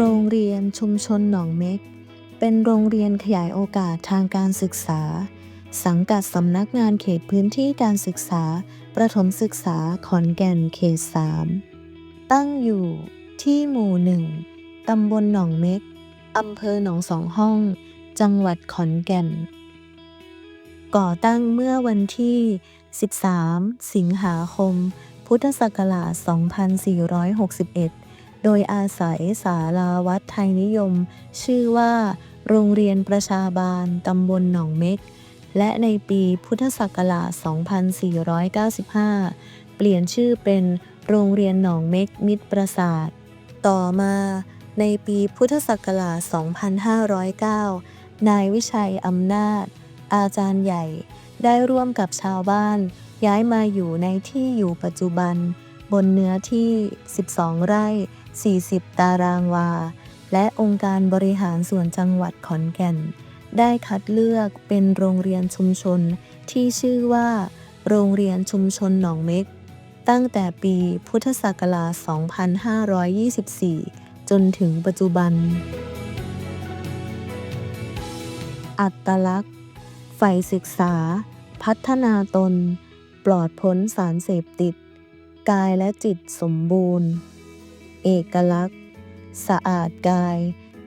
โรงเรียนชุมชนหนองเม็ก เป็นโรงเรียนขยายโอกาสทางการศึกษา สังกัดสำนักงานเขตพื้นที่การศึกษา ประถมศึกษาขอนแก่นเขต 3 ตั้งอยู่ที่หมู่หนึ่งตำบลหนองเม็กอำเภอหนองสองห้อง จังหวัดขอนแก่น ก่อตั้งเมื่อวันที่ 13 สิงหาคม พุทธศักราช 2461 โดยอาศัยศาลาวัดไทยนิยม ชื่อว่า โรงเรียนประชาบาลตำบลหนองเม็ก และในปีพุทธศักราช 2495 เปลี่ยนชื่อเป็นโรงเรียนหนองเม็กมิตรประสาท ต่อมาในปีพุทธศักราช 2509 นายวิชัยอำนาจ อาจารย์ใหญ่ ได้ร่วมกับชาวบ้าน ย้ายมาอยู่ในที่อยู่ปัจจุบัน บนเนื้อที่ 12 ไร่ 40 ตารางวา และองค์การบริหารส่วนจังหวัดขอนแก่น ได้คัดเลือกเป็นโรงเรียนชุมชนที่ชื่อว่า โรงเรียนชุมชนหนองเม็ก ตั้งแต่ปีพุทธศักราช 2524 จนถึงปัจจุบัน อัตลักษณ์ใฝ่ศึกษา พัฒนาตน ปลอดพ้นสารเสพติด กายและจิตสมบูรณ์ เอกลักษณ์ สะอาดกาย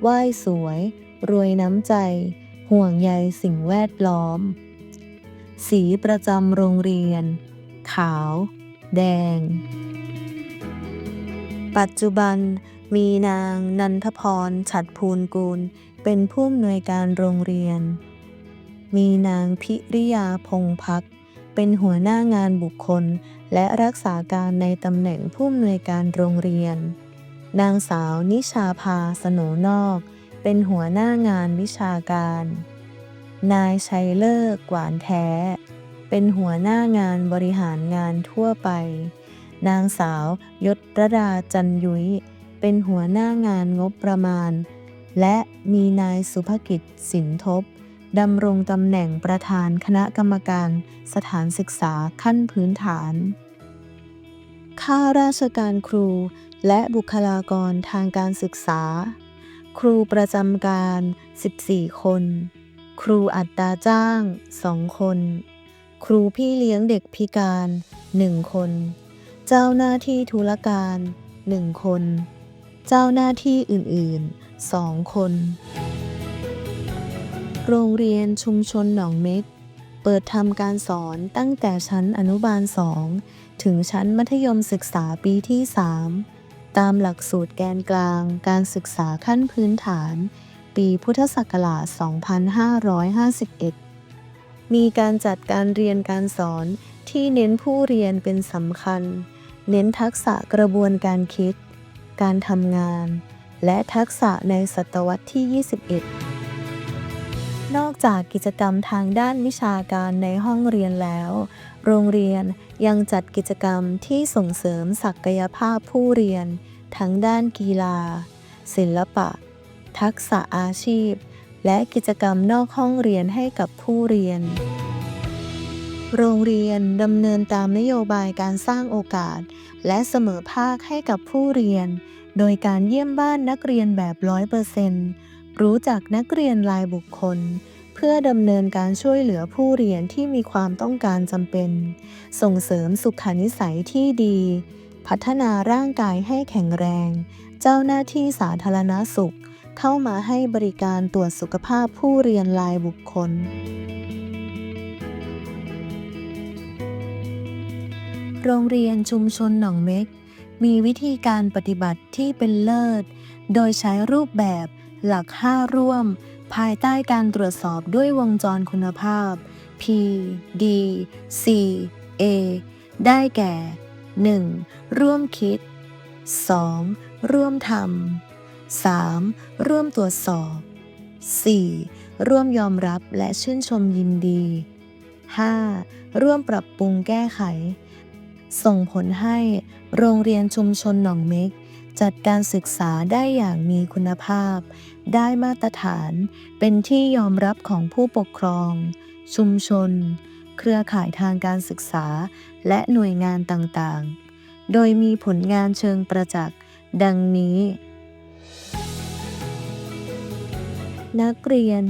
ไหว้สวย รวยน้ำใจ ห่วงใยสิ่งแวดล้อม สีประจำโรงเรียน ขาว แดง ปัจจุบันมีนางนันทพร ฉัดภูลกูล เป็นผู้อำนวยการโรงเรียน มีนางพิริยาพงพัก เป็นหัวหน้างานบุคคล และรักษาการในตำแหน่งผู้อำนวยการโรงเรียน นางสาวนิชาภาสโนนอก เป็นหัวหน้างานวิชาการ นายชัยเลิกกวานแท้ เป็นหัวหน้างานบริหารงานทั่วไป นางสาวยศรดาจันยุ้ย เป็นหัวหน้างานงบประมาณ และมีนายสุภกิจสินทบดำรงตำแหน่งประธานคณะกรรมการสถานศึกษาขั้นพื้นฐาน ข้าราชการครู และบุคลากรทางการศึกษา ครูประจำการ 14 คน ครูอัตราจ้าง 2 คน ครูพี่เลี้ยงเด็กพิการ 1 คน เจ้าหน้าที่ธุรการ 1 คน เจ้าหน้าที่อื่นๆ 2 คน โรงเรียนชุมชนหนองเม็กเปิดทำการสอนตั้งแต่ชั้นอนุบาล 2 ถึงชั้นมัธยมศึกษาปีที่ 3 ตามหลักสูตรแกนกลาง การศึกษาขั้นพื้นฐาน ปีพุทธศักราช 2551 มีการจัดการเรียนการสอนที่เน้นผู้เรียนเป็นสำคัญ เน้นทักษะกระบวนการคิด การทำงาน และทักษะในศตวรรษที่ 21 นอกจากกิจกรรมทางด้านวิชาการในห้องเรียนแล้ว โรงเรียนยังจัดกิจกรรมที่ส่งเสริมศักยภาพผู้เรียน ทั้งด้านกีฬา ศิลปะ ทักษะอาชีพ และกิจกรรมนอกห้องเรียนให้กับผู้เรียน โรงเรียนดำเนินตามนโยบายการสร้างโอกาส และเสมอภาคให้กับผู้เรียน โดยการเยี่ยมบ้านนักเรียนแบบร้อยเปอร์เซนต์ รู้จักนักเรียนรายบุคคล เพื่อดำเนินการช่วยเหลือผู้เรียนที่มีความต้องการจำเป็น ส่งเสริมสุขนิสัยที่ดี พัฒนาร่างกายให้แข็งแรง เจ้าหน้าที่สาธารณสุข เข้ามาให้บริการตรวจสุขภาพผู้เรียนรายบุคคลโรงเรียนชุมชนหนองเม็ก มีวิธีการปฏิบัติที่เป็นเลิศ โดยใช้รูปแบบ หลัก 5 ร่วม ภายใต้การตรวจสอบด้วยวงจรคุณภาพ P D C A ได้แก่ 1. ร่วมคิด 2. ร่วมทำ 3. ร่วมตรวจสอบ 4. ร่วมยอมรับและชื่นชมยินดี 5. ร่วมปรับปรุงแก้ไข ส่งผลให้โรงเรียนชุมชนหนองเม็ก จัดการศึกษาได้อย่างมีคุณภาพ ได้มาตรฐาน เป็นที่ยอมรับของผู้ปกครอง ชุมชน เครือข่ายทางการศึกษา และหน่วยงานต่างๆ โดยมีผลงานเชิงประจักษ์ ดังนี้ นักเรียน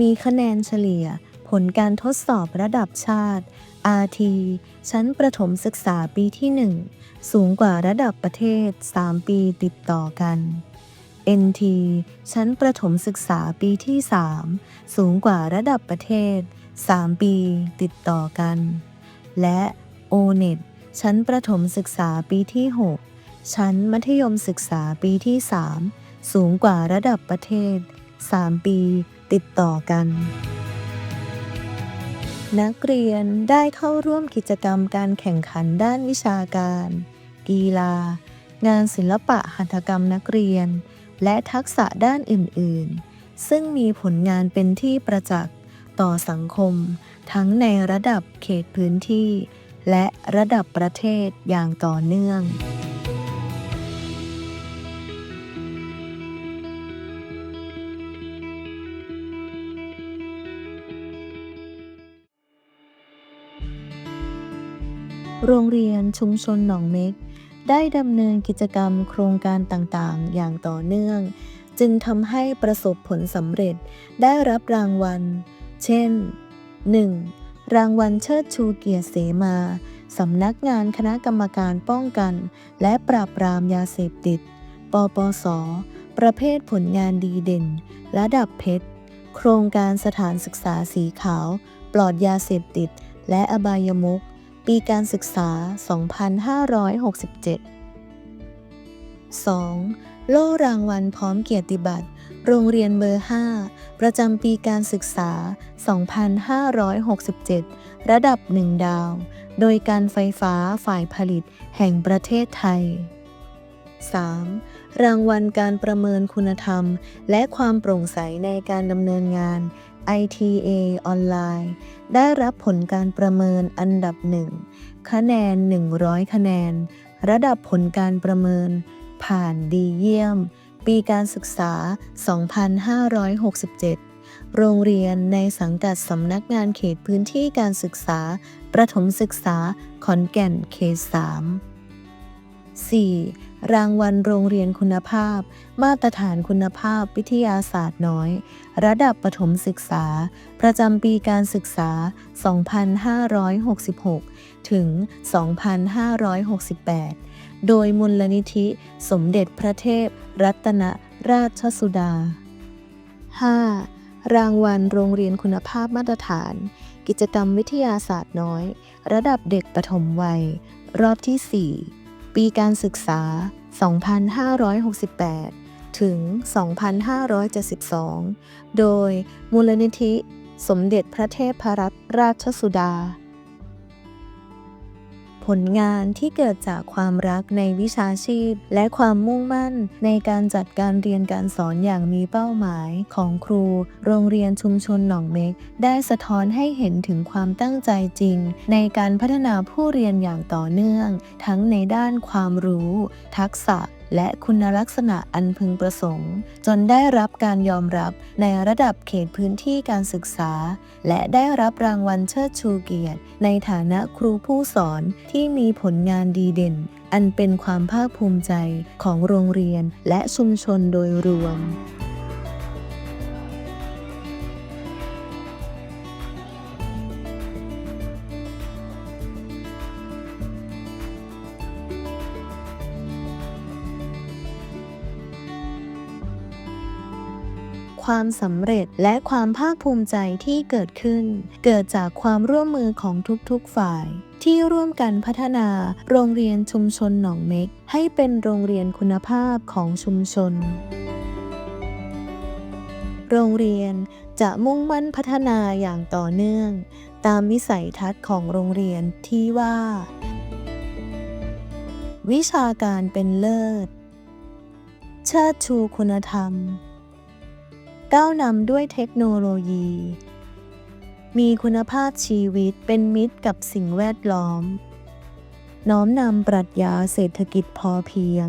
มีคะแนนเฉลี่ย ผลการทดสอบระดับชาติ RT ชั้นประถมศึกษาปีที่ 1 สูงกว่าระดับประเทศ 3 ปีติดต่อกัน NT ชั้นประถมศึกษาปีที่ 3 สูงกว่าระดับประเทศ 3 ปีติดต่อกัน และ ONET ชั้นประถมศึกษาปีที่ 6 ชั้นมัธยมศึกษาปีที่ 3 สูงกว่าระดับประเทศ 3 ปีติดต่อกัน นักเรียนได้เข้าร่วมกิจกรรมการแข่งขันด้านวิชาการ กีฬา งานศิลปะหัตถกรรมนักเรียน และทักษะด้านอื่น ๆ ซึ่งมีผลงานเป็นที่ประจักษ์ต่อสังคม ทั้งในระดับเขตพื้นที่ และระดับประเทศอย่างต่อเนื่อง โรงเรียนชุมชนหนองเม็ก ได้ดำเนินกิจกรรมโครงการต่างๆ อย่างต่อเนื่อง จึงทำให้ประสบผลสำเร็จได้รับรางวัล เช่น 1. รางวัลเชิดชูเกียรติเสมาสำนักงานคณะกรรมการป้องกัน และปราบปรามยาเสพติด ปปส ประเภทผลงานดีเด่น ระดับเพชร โครงการสถานศึกษาสีขาว ปลอดยาเสพติด และอบายมุข ปีการศึกษา 2567 2. โล่รางวัลพร้อมเกียรติบัตร โรงเรียนเบอร์ 5 ประจำปีการศึกษา 2567 ระดับ 1 ดาว โดยการไฟฟ้าฝ่ายผลิตแห่งประเทศไทย 3. รางวัลการประเมินคุณธรรม และความโปร่งใสในการดำเนินงาน ITA ออนไลน์ ได้รับผลการประเมินอันดับหนึ่งคะแนน 100 คะแนน ระดับผลการประเมิน ผ่านดีเยี่ยม ปีการศึกษา 2567 โรงเรียนในสังกัดสำนักงานเขตพื้นที่การศึกษา ประถมศึกษาขอนแก่นเขต3 4. รางวัลโรงเรียนคุณภาพ มาตรฐานคุณภาพวิทยาศาสตร์น้อย ระดับประถมศึกษา ประจำปีการศึกษา 2566 ถึง 2568 โดยมูลนิธิสมเด็จพระเทพ รัตนราชสุดา 5. รางวัลโรงเรียนคุณภาพมาตรฐาน กิจกรรมวิทยาศาสตร์น้อย ระดับเด็กปฐมวัย รอบที่ 4 ปีการศึกษา 2568 ถึง 2572 โดยมูลนิธิ สมเด็จพระเทพรัตนราชสุดา ผลงานที่เกิดจากความรักในวิชาชีพ และความมุ่งมั่น ในการจัดการเรียนการสอนอย่างมีเป้าหมายของครู โรงเรียนชุมชนหนองเม็ก ได้สะท้อนให้เห็นถึงความตั้งใจจริง ในการพัฒนาผู้เรียนอย่างต่อเนื่อง ทั้งในด้านความรู้ ทักษะ และคุณลักษณะอันพึงประสงค์ จนได้รับการยอมรับในระดับเขตพื้นที่การศึกษา และได้รับรางวัลเชิดชูเกียรติ ในฐานะครูผู้สอนที่มีผลงานดีเด่น อันเป็นความภาคภูมิใจของโรงเรียนและชุมชนโดยรวม ความสำเร็จและความภาคภูมิใจที่เกิดขึ้น เกิดจากความร่วมมือของทุกๆฝ่าย ที่ร่วมกันพัฒนาโรงเรียนชุมชนหนองเม็ก ให้เป็นโรงเรียนคุณภาพของชุมชนโรงเรียนจะมุ่งมั่นพัฒนาอย่างต่อเนื่อง ตามวิสัยทัศน์ของโรงเรียนที่ว่า วิชาการเป็นเลิศ เชิดชูคุณธรรม ก้าวนำด้วยเทคโนโลยี มีคุณภาพชีวิตเป็นมิตรกับสิ่งแวดล้อม น้อมนำปรัชญาเศรษฐกิจพอเพียง